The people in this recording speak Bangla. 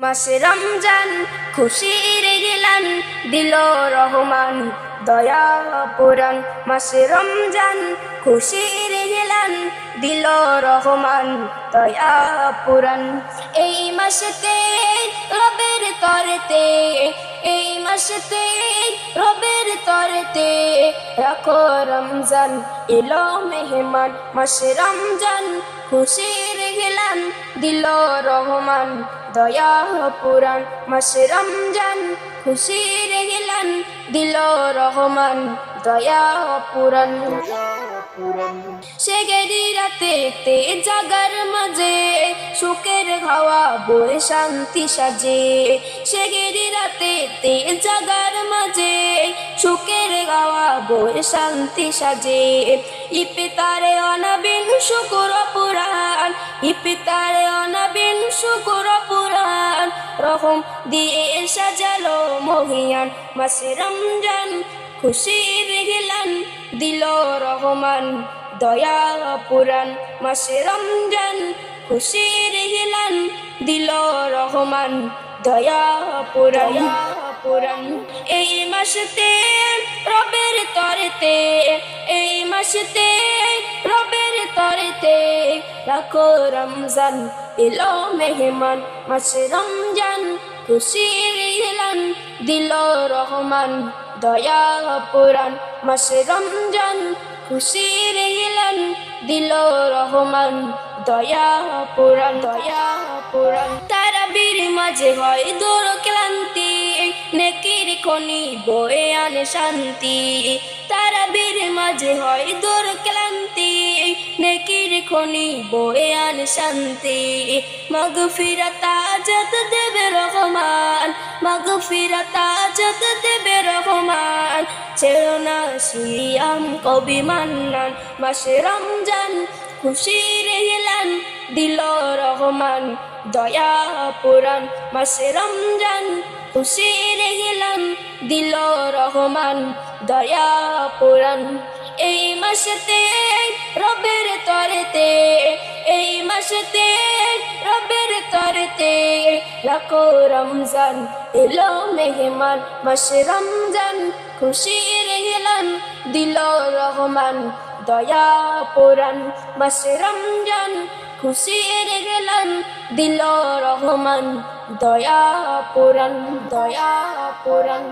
মাসে রমজান, খুশির গেলান দিল রহমান। দয়া পুরান মাসে রমজান, খুশির গেলান দিল রহমান। দয়া পুরান এই মাসেতে রবের তরেতে, এই মাসেতে রবের তরেতে রাখো রমজান। এলো মেহমান, মাসে রমজান, খুশির গেলান দিল রহমান দয়া পুরাণ মাসে রমজান খুশির গেলান দিল রহমান দয়া পুরাণ। সে গেরি রাতে তে জাগার মাঝে সুখের হাওয়া বয়ে শান্তি সাজে। সে গেরি রাতে তে জাগার মাঝে, সুখের হাওয়া বয়ে শান্তি সাজে। ইপিতারে অনাবিন শুকুর পুরাণ ইপিতারে অনাবিন শুকুর পুরাণ রহম দিয়ে সাজালো মহিয়ান, মাসে রমজান খুশির গেলান দিল রহমান দয়া পুরাণ মাসে রমজান খুশির গেলান দিল রহমান দয়া পুরাণ পুরাণ। এই মাসতে রবের তরেতে এই মাসতে রবের তরেতে রাখো রমজান এলো মেহমান মাসে রমজান খুশির গেলান দিল রহমান দয়া পুরাণ। মাসে রমজান খুশির গেলান দিল রহমান, দয়া পুরাণ দয়া পুরাণ। তারা বীর মাঝে হয় দূর ক্লান্তি, নেকির খনি বয়ে আনে শান্তি। তারা বীর মাঝে হয় দূর ক্লান্তি খনি, বয়ে আনে শান্তি। মগ ফিরাতা যত দেবে রহমান মগ ফিরাতা যত দেবে রহমান। ছেড়ো না সিয়াম কবি মান্নান, মাসে রমজান খুশির গেলান দিল রহমান। দয়া পুরাণ, মাসে রমজান খুশির গেলান দিল রহমান। দয়া পুরাণ, এই মাসেতে তরেতে এই মাসেতে রবের তরেতে লাখো রমজান এলো মেহমান, মাসে রমজান, খুশির গেলান দিল রহমান, দয়া পুরাণ, মাসে রমজান, খুশির গেলান দিল রহমান, দয়া পুরাণ দয়া পুরাণ।